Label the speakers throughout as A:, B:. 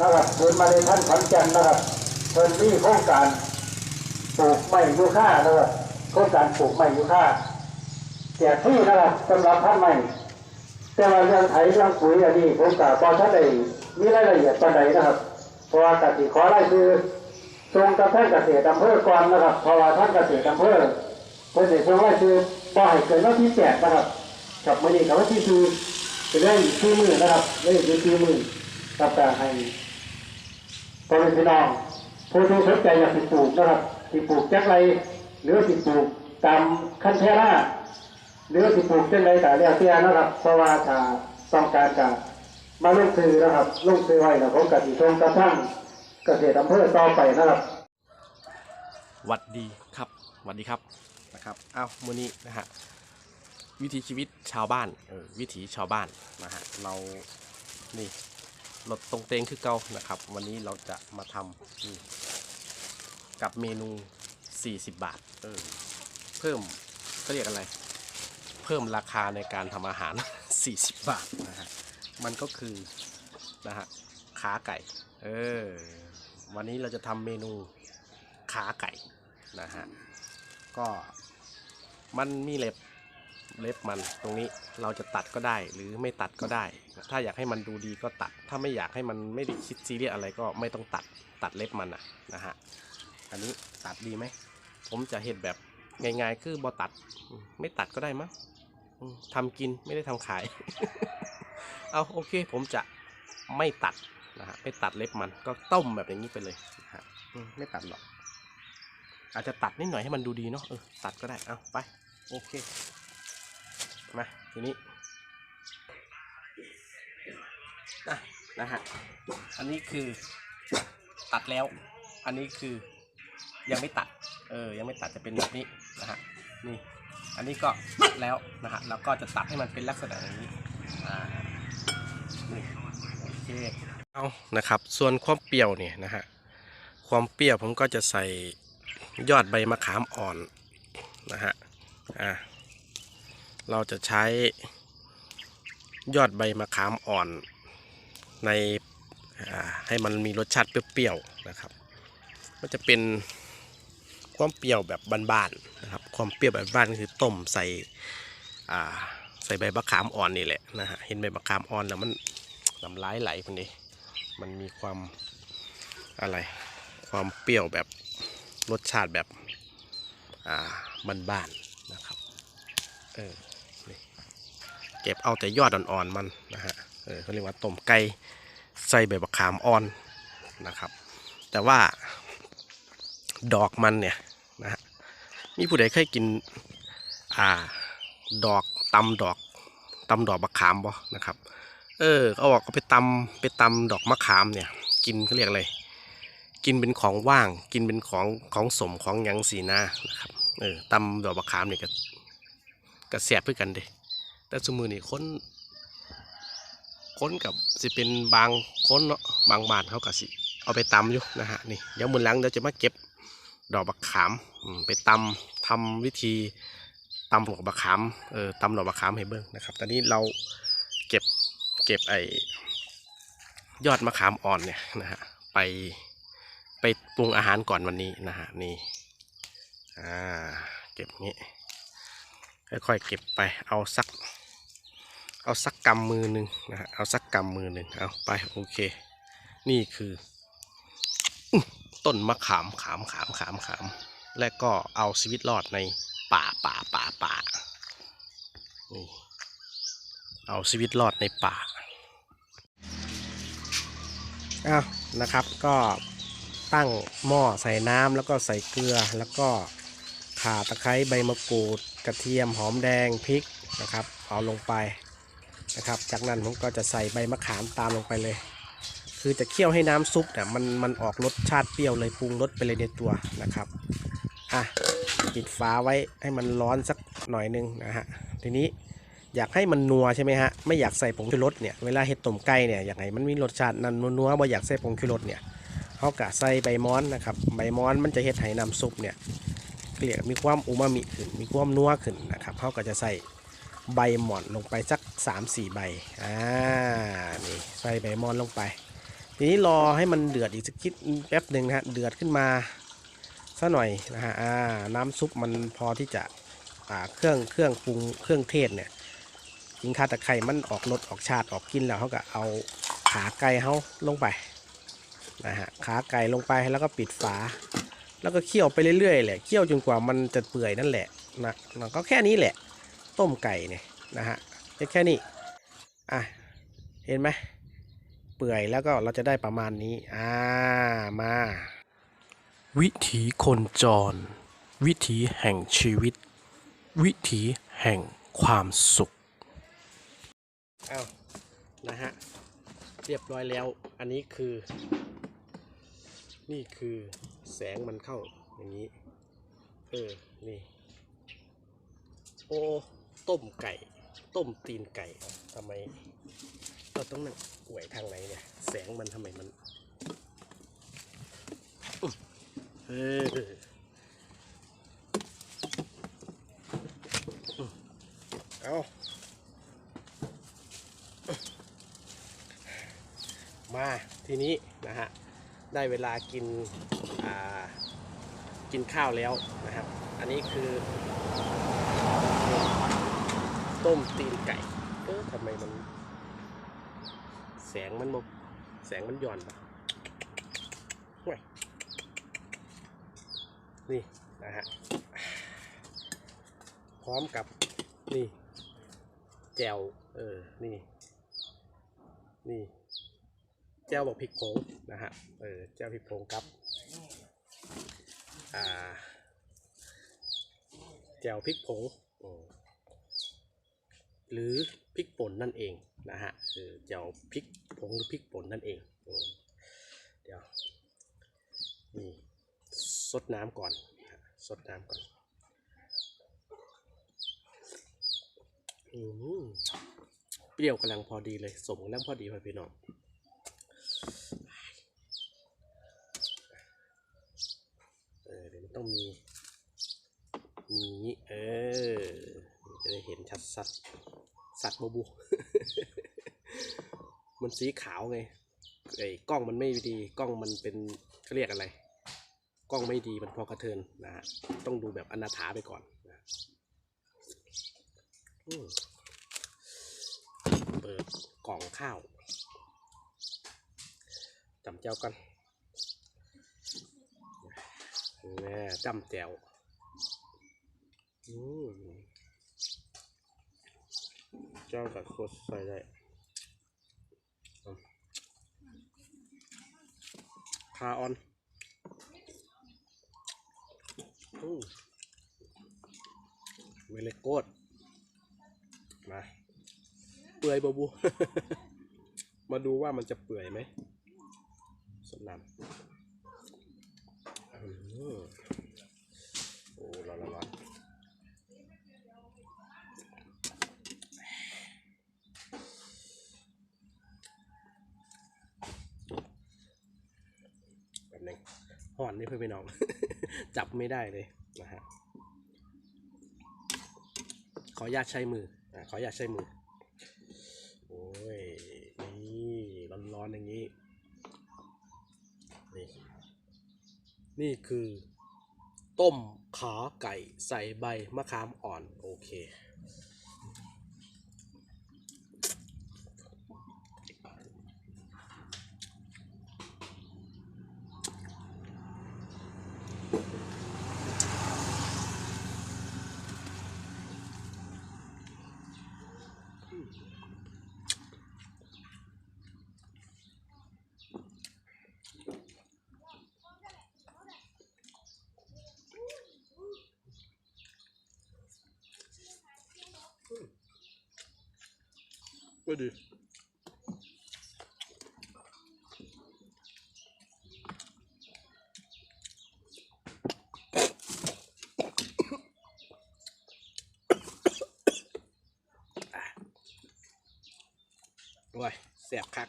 A: นะครับเพิ่นมาในท่านขอนแก่นนะครับเพิ่นมีโครงการปลูกไม้ยูคานะครับโครงการปลูกไม้ยูคาแจกที่นะครับสำหรับท่านใหม่แต่ว่าเรื่องไถเรื่องปุ๋ยอันนี้ผมกับบอท่านใดมีรายละเอียดปานใดนะครับ เพราะว่ากติขอไล่คือทรงกับท่านเกษตรอำเภอก่อนนะครับ เพราะว่าท่านเกษตรอำเภอเพื่อนได้ทรงไล่คือบ่ให้เกินวันที่แปดนะครับกับมื่อนี้กับวันที่คือเป็นเรื่องอีกที่มือนะครับเรื่องที่มือกับการให้ พ่อแม่พี่น้องผู้ที่สนใจอยากสิปลูกนะครับสิปลูกแจ็คไรหรือสิปลูกตามขั้นเทราหรือสิปลูกเช่นไรแต่เรียกเตี้ยนะครับเพราะว่าถ้าต้องการกามาลงซื้อนะครับลงซื้อไว้นะผมกสิทงกระทั่งเกษตรอำเภอต่อไปนะครับ
B: หวัดดีครับหวัดดีครับนะครับอ้าวมื้อนี้นะฮะวิถีชีวิตชาวบ้านเออวิถีชาวบ้านนะฮะเรานี่ รถตรงเตงคือเก่านะครับ วันนี้เราจะมาทำกับเมนู 40 บาทเออเพิ่มก็เรียกอะไร เพิ่มราคาในการทำอาหาร 40 บาทนะฮะมันก็คือนะฮะขาไก่ เออ วันนี้เราจะทำเมนูขาไก่นะฮะ ก็มันมีเล็บเล็บมันตรงนี้เราจะตัดก็ได้หรือไม่ตัดก็ได้ ถ้าอยากให้มันดูดีก็ตัด ถ้าไม่อยากให้มันไม่ได้คิดซีเรียสอะไรก็ไม่ต้องตัดตัดเล็บมันนะนะฮะอันนี้ตัดดีไหมผมจะเห็นแบบง่ายๆคือบอตัด ไม่ตัดก็ได้มั้งทำกินไม่ได้ทำขาย เอาโอเค ผมจะไม่ตัดนะฮะไม่ตัดเล็บมันก็ต้มแบบอย่างนี้ไปเลยนะฮะไม่ตัดหรอก อาจจะตัดนิดหน่อยให้มันดูดีเนาะเออตัดก็ได้เอาไป โอเค มาทีนี้ อะนะฮะอันนี้คือตัดแล้ว อันนี้คือยังไม่ตัด เออ ยังไม่ตัดจะเป็นแบบนี้นะฮะนี่ อันนี้ก็ตัดแล้วนะฮะแล้วก็จะตัดให้มันเป็นลักษณะอย่างนี้อ่านี่โอเคเอานะครับ ส่วนความเปรี้ยวเนี่ยนะฮะความเปรี้ยวผมก็จะใส่ยอดใบมะขามอ่อนนะฮะอ่าเราจะใช้ยอดใบมะขามอ่อน ในให้มันมีรสชาติเปรี้ยวๆนะครับก็จะเป็นความเปรี้ยวแบบบานๆนะครับ ความเปรี้ยวแบบบานก็คือต้มใส่ใส่ใบมะขามอ่อนนี่แหละนะฮะเห็นใบมะขามอ่อนแล้วมันน้ำลายไหลคนนี้มันมีความอะไร ความเปรี้ยวแบบรสชาติแบบอ่าบานๆนะครับเออเก็บเอาแต่ยอดอ่อนๆมันนะฮะ ออเขาเรียกว่าต้มไก่ใส่ใบมะขามอ่อนนะครับ แต่ว่าดอกมันเนี่ยนะฮะมีผู้ใดเคยกินอ่าดอกตำดอกตำดอกมะขามบ่นะครับ เออเขาบอกเขาไปตำไปตำดอกมะขามเนี่ย กินเขาเรียกอะไรกินเป็นของว่าง กินเป็นของของสมของยังสีนานะครับเออตำดอกบะขามเนี่ยก็ก็แสบเพื่อกันเด้แต่สมือนี่คน คนกับสิเป็นบางคนเนาะบางบานเขาก็สิ เอาไปตำอยู่นะฮะนี่เดี๋ยวมือหลังเดี๋ยวจะมาเก็บดอกบะขามไปตำทำวิธีตำดอกบะขามเออตำดอกบะขามให้เบิ่งนะครับ ตอนนี้เราเก็บเก็บไอ้ยอดมะขามอ่อนเนี่ยนะฮะไปไปปรุงอาหารก่อนวันนี้นะฮะนี่อ่าเก็บงี้ค่อยๆเก็บไปเอาสัก เอาสักกำมือหนึ่งนะฮะเอาสักกำมือหนึ่งเอาไปโอเค นี่คือต้นมะขามขามขามขามขาม และก็เอาชีวิตรอดในป่าป่าป่าป่านี่เอาชีวิตรอดในป่าอ้าวนะครับก็ตั้งหม้อใส่น้ำแล้วก็ใส่เกลือ แล้วก็ข่าตะไคร้ใบมะกรูด กระเทียมหอมแดงพริกนะครับ เอาลงไป นะครับ จากนั้นผมก็จะใส่ใบมะขามตามลงไปเลย คือจะเคี่ยวให้น้ำซุปเนี่ยมันมันออกรสชาติเปรี้ยวเลยปรุงรสไปเลยในตัวนะครับอะปิดฝาไว้ให้มันร้อนสักหน่อยหนึงนะฮะทีนี้อยากให้มันนัวใช่ไหมฮะไม่อยากใส่ผงชูรสเนี่ยเวลาเห็ดต้มไก่เนี่ยอยากให้มันมีรสชาตินันนัวๆบ่อยากใส่ผงชูรสเนี่ยเขากะใส่ใบม้อนนะครับใบม้อนมันจะเฮ็ดให้น้ำซุปเนี่ยเกลี่ยมีความอูมามิขึ้นมีความนัวขึ้นนะครับเขาก็จะใส่ ใบหมอนลงไปสัก 3-4 ใบ อ่า นี่ใส่ใบหมอนลงไป ทีนี้รอให้มันเดือดอีกสักนิดแป๊บหนึ่งนะฮะ เดือดขึ้นมาสักหน่อยนะฮะ อ่า น้ำซุปมันพอที่จะ อ่า เครื่อง เครื่องปรุง เครื่องเทศเนี่ยยิงคาตะไคร่มันออกรสออกชาติออกกินแล้วเขาก็เอาขาไก่เขาลงไปนะฮะขาไก่ลงไปแล้วก็ปิดฝา แล้วก็เคี่ยวไปเรื่อยๆแหละเคี่ยวจนกว่ามันจะเปื่อยนั่นแหละนะนะก็แค่นี้แหละ ต้มไก่เนี่ยนะฮะแค่นี้อะเห็นไหมเปื่อยแล้วก็เราจะได้ประมาณนี้อ่ามา วิถีคนจร วิถีแห่งชีวิต วิถีแห่งความสุขอ้านะฮะเรียบร้อยแล้ว อันนี้คือ นี่คือแสงมันเข้าอย่างนี้ เออ นี่ โอ้ ต้มไก่ ต้มตีนไก่ทำไมเราต้องนั่งหวทางไหนเนี่ย แสงมันทำไมมันเออมเอามาทีนี้นะฮะ ได้เวลากินกินข้าวแล้วนะครับ อันนี้คือ ต้มตีนไก่เออทำไมมัน แสงมันบแสงมันหย่อนปะนี่นะฮะ พร้อมกับนี่ แจวเออ นี่ นี่แจวบอกพริกผงนะฮะ เออ แจวพริกผงครับ อ่า แจวพริกผง หรือพริกป่นนั่นเองนะฮะเออแจวพริกผงหรือพริกป่นนั่นเองเดี๋ยวนี่ซดน้ำก่อนซดน้ำก่อนอืมเปรี้ยวกำลังพอดีเลยสมกำลังพอดีครับพี่น้องเออเดี๋ยวมันต้องมีมีเออ จะได้เห็นชัดสัดสัตว์โบบูมันสีขาวไงไอ้กล้องมันไม่ดีกล้องมันเป็นเขาเรียกอะไร กล้องไม่ดีมันพอกระเทินนะฮะต้องดูแบบอนาถาไปก่อนนะอเปิดกล่องข้าวจำเจ้ากันแน่จำแจวอืม เจ้ากับโคตรใส่ได้คาออนอืมเวลโกดมาเปื่อยบบู มาดูว่ามันจะเปื่อยไหมสน้ำอืมโอ้ร้อนร้อนร้อน แบบนึง ห่อนนี่เพื่อนพี่น้อง จับไม่ได้เลยนะฮะขออนุญาตใช้มืออะขออนุญาตใช้มือ โอ้ย นี่ร้อนๆอย่างนี้ นี่ นี่คือ ต้มขาไก่ใส่ใบมะขามอ่อน โอเค ก็ดีโอ้ยแสบคัก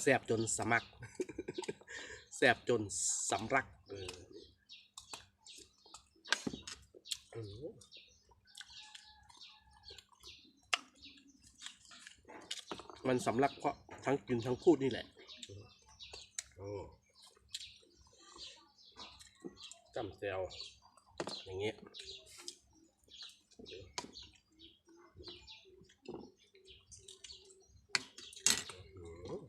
B: แสบจนสมักแสบจนสำรักเอออื มันสำลักเพราะทั้งกินทั้งพูดนี่แหละจำเซลอย่างเงี้ยอื้อ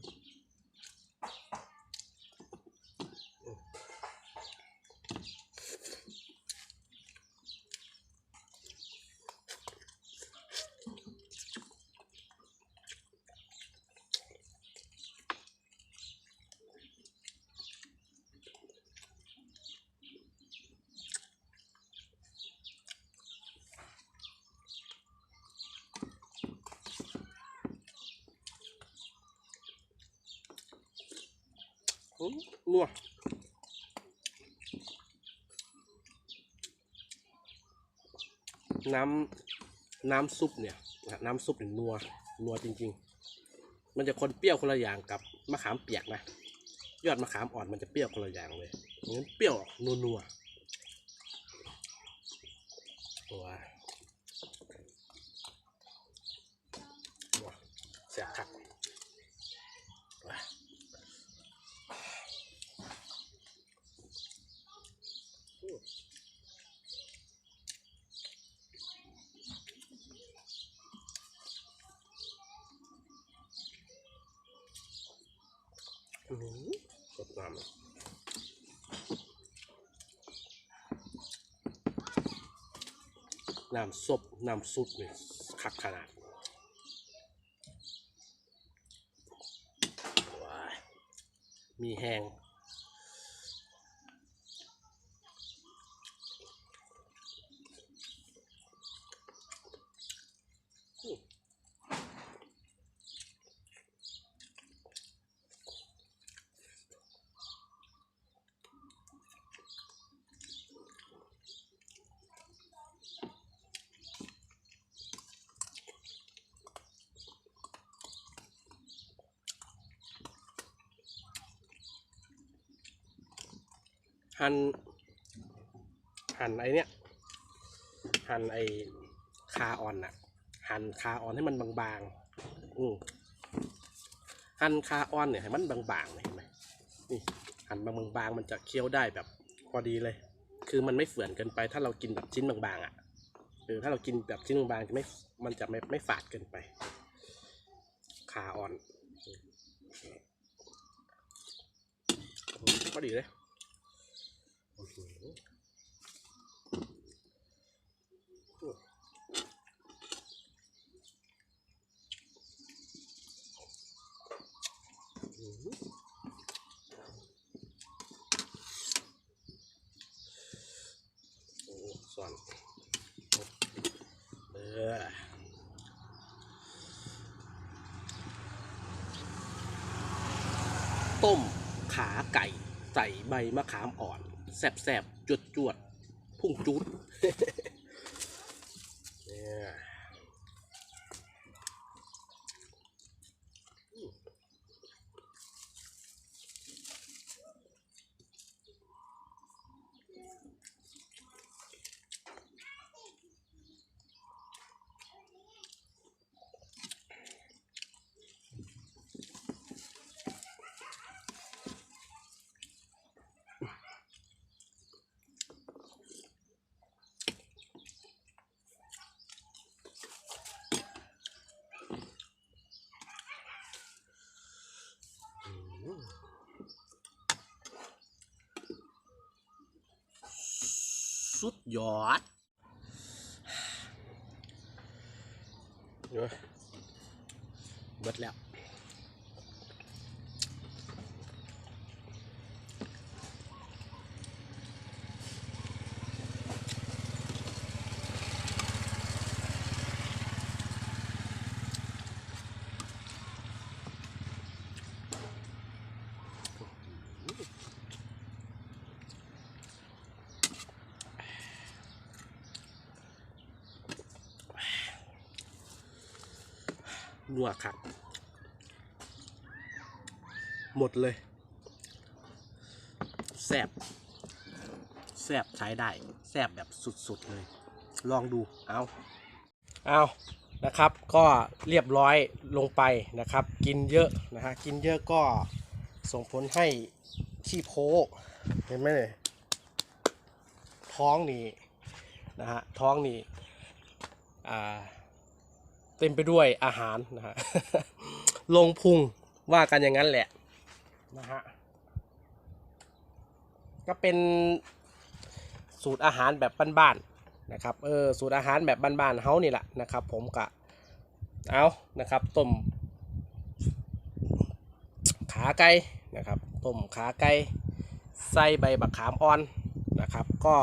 B: นัวน้ำน้ำซุปเนี่ยน้ำซุปเนี่ยนัวนัวจริง ๆ มันจะคนเปรี้ยวคนละอย่างกับมะขามเปียกนะ ยอดมะขามอ่อนมันจะเปรี้ยวคนละอย่างเลยงั้นเปรี้ยวนัวนัวๆตัวว้าแสบคักว้า อื้สดน้ำเลยน้ำซบน้ำซุปเนี่ยคักขนาดมีแห้ง หั่นหั่นไอเนี้ยหั่นไอคาอ่อนน่ะหั่นคาอ่อนให้มันบางๆอืมหั่นคาอ่อนเนี่ยให้มันบางๆเห็นไหมนี่หั่นบางๆมันจะเคี้ยวได้แบบพอดีเลย คือมันไม่เฝื่อนเกินไป ถ้าเรากินแบบชิ้นบางๆอะเออถ้าเรากินแบบชิ้นบางๆจะไม่มันจะไม่ไม่ฝาดเกินไปคาอ่อนพอดีเลย โอ้โหอื้อหือโอ้ส่วนเออต้มขาไก่ใส่ใบมะขามอ่อน แสบๆจวดจวดๆพุ่งจุด เนี่ยอืม สุดยอดเดี๋ยวเบิดแล้ว นัวครับ หมดเลย แซบแซบใช้ได้ แซบแบบสุดๆเลย ลองดู เอาเอานะครับ ก็เรียบร้อยลงไปนะครับ กินเยอะนะฮะ กินเยอะก็ส่งผลให้ขี้โพเห็นไหมเลยท้องนี่นะฮะ ท้องนี่อ่า เต็มไปด้วยอาหารนะฮะลงพุงว่ากันอย่างนั้นแหละนะฮะก็เป็นสูตรอาหารแบบบ้านๆนะครับเออสูตรอาหารแบบบ้านๆเฮานี่แหละนะครับ ผมกะเอานะครับต้มขาไก่นะครับต้มขาไก่ใส่ใบบักขามอ่อนนะครับ ก็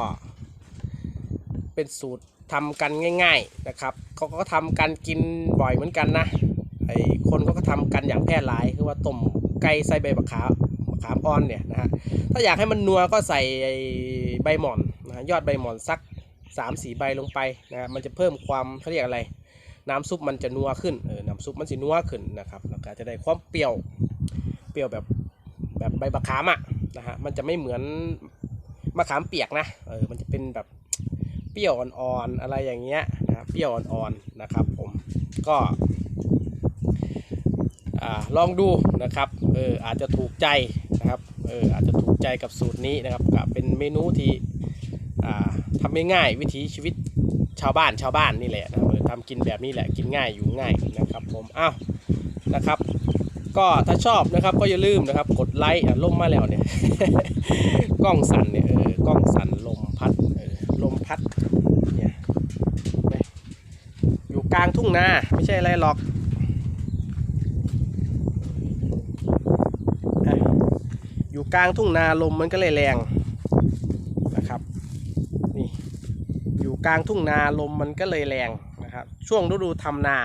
B: เป็นสูตร ทำกันง่าย ๆนะครับเขาก็ทำกันกินบ่อยเหมือนกันนะไอ้คนเขาก็ทำกันอย่างแพร่หลายคือว่าต้มไก่ใส่ใบมะขามมะขามอ่อนเนี่ยนะฮะถ้าอยากให้มันนัวก็ใส่ไอ้ใบหม่อนนะยอดใบหม่อนสัก3ามสี่ใบลงไปนะมันจะเพิ่มความเขาเรียกอะไร น้ำซุปมันจะนัวขึ้นเออน้ำซุปมันสินัวขึ้นนะครับแล้วก็จะได้ความเปรี้ยวเปรี้ยวแบบแบบใบมะขามอะนะฮะมันจะไม่เหมือนมะขามเปียกนะเออมันจะเป็นแบบ เปรี้ยวอ่อนๆอะไรอย่างเงี้ยนะเปรี้ยวอ่อนๆนะครับผมก็ลองดูนะครับเอออาจจะถูกใจนะครับเอออาจจะถูกใจกับสูตรนี้นะครับก็เป็นเมนูที่ทำง่ายๆวิถีชีวิตชาวบ้านชาวบ้านนี่แหละนะครับทำกินแบบนี้แหละกินง่ายอยู่ง่ายนะครับผมอ้าวนะครับ ก็ถ้าชอบนะครับก็อย่าลืมนะครับกดไลค์ล่มมาแล้วเนี่ยกล้องสั่นเนี่ยเออกล้องสั่นลมพัดเออลมพัดเนี่ยเห็นไหมอยู่กลางทุ่งนาไม่ใช่อะไรหรอกอยู่กลางทุ่งนาลมมันก็เลยแรงนะครับนี่อยู่กลางทุ่งนาลมมันก็เลยแรงนะครับ ช่วงฤดูทำนา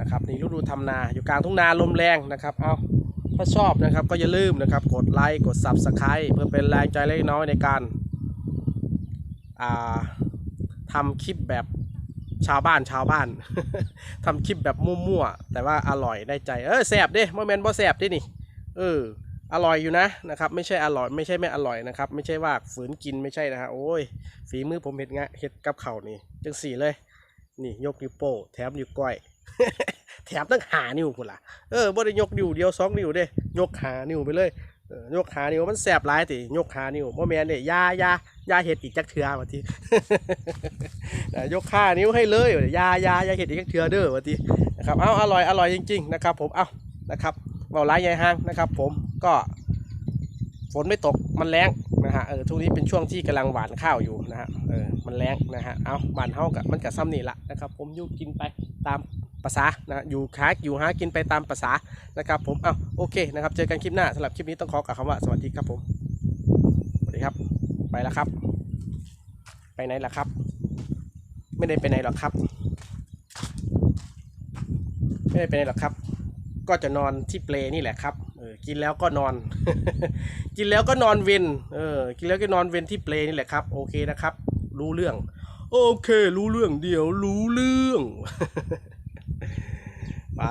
B: นะครับนี่ฤดูทำนา อยู่กลางทุ่งนาลมแรงนะครับเอาถ้าชอบนะครับก็อย่าลืมนะครับ กดไลค์กด Subscribe เพื่อเป็นแรงใจเล็กน้อยในการอ่าทำคลิปแบบ ชาวบ้านชาวบ้านทำคลิปแบบมั่วๆแต่ว่าอร่อยได้ใจเออแสบเด้โมเมนต์บ่แสบด้นี่เอออร่อยอยู่นะนะครับไม่ใช่อร่อยไม่ใช่ไม่อร่อยนะครับ ไม่ใช่ว่าฝืนกินไม่ใช่นะฮะโอ้ยฝีมือผมเห็ดงะเห็ดกับเข่านี่จังสี่เลย นี่ยกนิ้วโป้แถมนิ้วก้อย แถมตั้งหานิ้วพุ่นล่ะเออบ่ได้ยกนิ้วเดียวสองนิ้วเด้ยกหานิ้วไปเลย ยกหานิ้วมันแสบหลายติยกหานิ้วบ่แม่นเด้ยายายาเห็ดอีกจักเทือว่าทียกขานิ้วให้เลยยายายาเห็ดอีกจักเทือเด้อว่าทีนะครับเอาอร่อยอร่อยจริง ๆ นะครับ ผมเอานะครับเบาหลายใหญ่ห้างนะครับ ผมก็ฝนไม่ตกมันแรงนะฮะเออทุกนี้เป็นช่วงที่กำลังหวานข้าวอยู่นะฮะเออมันแรงนะฮะเอาบานเฮากับมันกับซ้ำนี่ละนะครับ ผมยู่กินไปตาม ภาษานะอยู่หาอยู่หากินไปตามภาษานะครับผมเอาโอเคนะครับเจอกันคลิปหน้าสำหรับคลิปนี้ต้องขอกล่าวคำว่าสวัสดีครับผมสวัสดีครับไปแล้วครับ ไปไหนล่ะครับ ไม่ได้ไปไหนหรอกครับ ไม่ได้ไปไหนหรอกครับ ก็จะนอนที่เปลนี่แหละครับเออกินแล้วก็นอน กินแล้วก็นอนเวนเออกินแล้วก็นอนเวนที่เปลนี่แหละครับ โอเคนะครับ รู้เรื่อง โอเค รู้เรื่องเดี๋ยวรู้เรื่อง ไป